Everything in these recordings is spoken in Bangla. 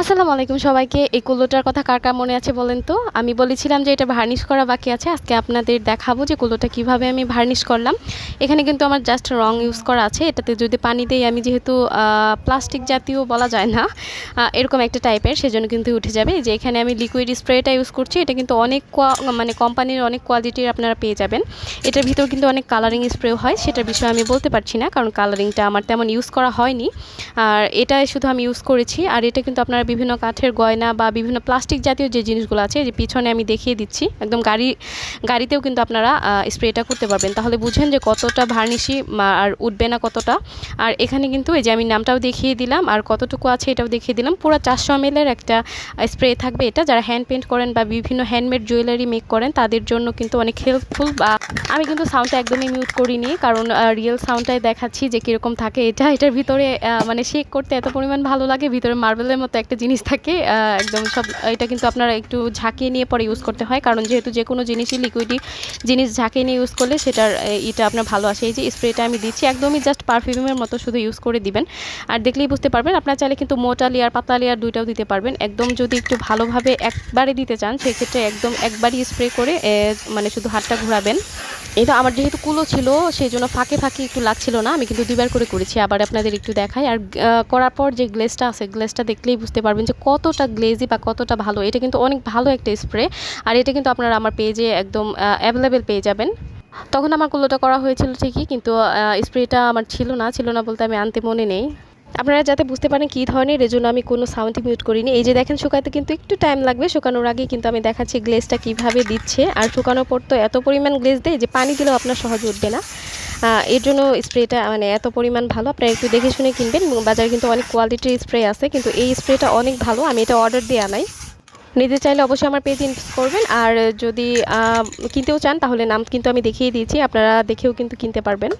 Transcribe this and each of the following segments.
আসসালামু আলাইকুম সবাইকে। এই কুলোটার কথা কার কার মনে আছে বলেন তো? আমি বলেছিলাম যে এটা ভার্নিশ করা বাকি আছে। আজকে আপনাদের দেখাবো যে কুলোটা কীভাবে আমি ভার্নিশ করলাম। এখানে কিন্তু আমার জাস্ট রং ইউজ করা আছে। এটাতে যদি পানি দেই, আমি যেহেতু প্লাস্টিক জাতীয় বলা যায় না এরকম একটা টাইপের সেজন্য কিন্তু উঠে যাবে। যে এখানে আমি লিকুইড স্প্রেটা ইউজ করছি। এটা কিন্তু অনেক মানে কোম্পানির অনেক কোয়ালিটির আপনারা পেয়ে যাবেন। এটার ভিতর কিন্তু অনেক কালারিং স্প্রেও হয়। সেটার বিষয়ে আমি বলতে পারছি না, কারণ কালারিংটা আমার তেমন ইউজ করা হয়নি। আর এটা শুধু আমি ইউজ করেছি। আর এটা কিন্তু আপনারা বিভিন্ন কাঠের গয়না বা বিভিন্ন প্লাস্টিক জাতীয় যে জিনিসগুলো আছে যে পিছনে আমি দেখিয়ে দিচ্ছি, একদম গাড়ি, গাড়িতেও কিন্তু আপনারা স্প্রেটা করতে পারবেন। তাহলে বুঝেন যে কতটা ভার্নিশি আর উঠবে না কতটা। আর এখানে কিন্তু এই যে আমি নামটাও দেখিয়ে দিলাম, আর কতটুকু আছে এটাও দেখিয়ে দিলাম। পুরো চারশো এর একটা স্প্রে থাকবে এটা। যারা হ্যান্ড পেন্ট করেন বা বিভিন্ন হ্যান্ডমেড জুয়েলারি মেক করেন, তাদের জন্য কিন্তু অনেক হেল্পফুল বা আমি কিন্তু সাউন্ডটা একদমই মিউট করিনি, কারণ রিয়েল সাউন্ডটাই দেখাচ্ছি যে কীরকম থাকে এটা। এটার ভিতরে মানে শেক করতে এত পরিমাণ ভালো লাগে, ভিতরে মার্বেলের মতো একটা জিনিস থাকে একদম সব, এটা কিন্তু আপনারা একটু ঝাঁকিয়ে নিয়ে পরে ইউজ করতে হয়। কারণ যেহেতু যে কোনো জিনিসই লিকুইডই জিনিস ঝাঁকিয়ে নিয়ে ইউজ করলে সেটার এটা আপনার ভালো আসে। এই যে স্প্রেটা আমি দিচ্ছি, একদমই জাস্ট পারফিউমের মতো শুধু ইউজ করে দিবেন। আর দেখলেই বুঝতে পারবেন, আপনার চাইলে কিন্তু মোটা লেয়ার পাতলা লেয়ার দুইটাও দিতে পারবেন। একদম যদি একটু ভালোভাবে একবারে দিতে চান, সেক্ষেত্রে একদম একবারই স্প্রে করে মানে শুধু হাতটা ঘোরাবেন। এটা আমার যেহেতু কুলো ছিল, সেই জন্য ফাঁকে ফাঁকে একটু লাগছিল না। আমি কিন্তু দুইবার করে করেছি, আবার আপনাদের একটু দেখাই। আর করার পর যে গ্লেজটা আছে গ্লেজটা দেখলেই বুঝতে পারবেন যে কতটা গ্লেজি বা কতটা ভালো। এটা কিন্তু অনেক ভালো একটা স্প্রে আর এটা কিন্তু আপনারা আমার পেজে একদম অ্যাভেলেবেল পেয়ে যাবেন। তখন আমার কুলোটা করা হয়েছিল ঠিকই, কিন্তু স্প্রেটা আমার ছিল না। ছিল না বলতে আমি আনতে মনে নেই। আপনারা যাতে বুঝতে পারেন কী ধরনের, এর জন্য আমি কোনো সাউন্ড মিউট করিনি। এই যে দেখেন, শুকাতে কিন্তু একটু টাইম লাগবে। শুকানোর আগে কিন্তু আমি দেখাচ্ছি গ্লেজটা কীভাবে দিচ্ছে। আর শুকানোর পর তো এত পরিমাণ গ্লেজ দেয় যে পানি দিলেও আপনার সহজে উঠবে না। এর জন্য স্প্রেটা মানে এত পরিমাণ ভালো। আপনারা একটু দেখে শুনে কিনবেন। বাজারে কিন্তু অনেক কোয়ালিটির স্প্রে আছে। কিন্তু এই স্প্রেটা অনেক ভালো। আমি এটা অর্ডার দিয়ে আনাই নিতে চাইলে অবশ্যই আমার পেজ ইনভেস্ট করবেন। আর যদি কিনতেও চান, তাহলে নাম কিন্তু আমি দেখিয়ে দিয়েছি। আপনারা দেখেও কিন্তু কিনতে পারবেন।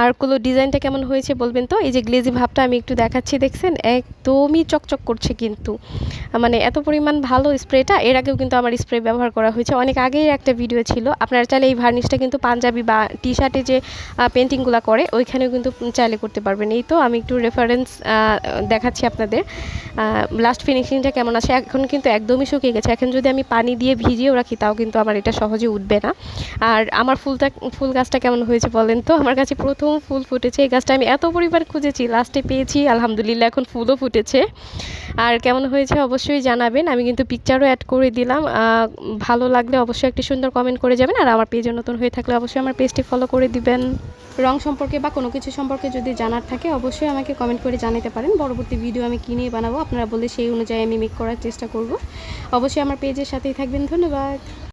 আর কোনো ডিজাইনটা কেমন হয়েছে বলবেন তো? এই যে গ্লেজি ভাবটা আমি একটু দেখাচ্ছি, দেখছেন? একদমই চকচক করছে কিন্তু। মানে এত পরিমাণ ভালো স্প্রেটা, এর আগেও কিন্তু আমার স্প্রে ব্যবহার করা হয়েছে। অনেক আগেই একটা ভিডিও ছিল। আপনারা চাইলে এই ভার্নিশটা কিন্তু পাঞ্জাবি বা টি শার্টে যে পেন্টিংগুলো করে, ওইখানেও কিন্তু চাইলে করতে পারবেন। এই তো আমি একটু রেফারেন্স দেখাচ্ছি আপনাদের। লাস্ট ফিনিশিংটা কেমন আছে? এখন কিন্তু একদমই শুকিয়ে গেছে। এখন যদি আমি পানি দিয়ে ভিজিয়েও রাখি, তাও কিন্তু আমার এটা সহজে উঠবে না। আর আমার ফুলটা, ফুল গাছটা কেমন হয়েছে বলেন তো? আমার কাছে প্রথম ফুল ফুটেছে। এই গাছটা আমি এত পরিবার খুঁজেছি লাস্টে পেয়েছি, আলহামদুলিল্লাহ এখন ফুলও ফুটেছে। আর কেমন হয়েছে অবশ্যই জানাবেন, আমি কিন্তু পিকচারও অ্যাড করে দিলাম। ভালো লাগলে অবশ্যই একটি সুন্দর কমেন্ট করে যাবেন, আর আমার পেজে নতুন হয়ে থাকলে অবশ্যই আমার পেজটি ফলো করে দিবেন। রং সম্পর্কে বা কোনো কিছু সম্পর্কে যদি জানার থাকে, অবশ্যই আমাকে কমেন্ট করে জানাতে পারেন। পরবর্তী ভিডিও আমি কী নিয়ে বানাবো, আপনারা বলে সেই অনুযায়ী আমি মেক করার চেষ্টা করব। অবশ্যই আমার পেজের সাথেই থাকবেন, ধন্যবাদ।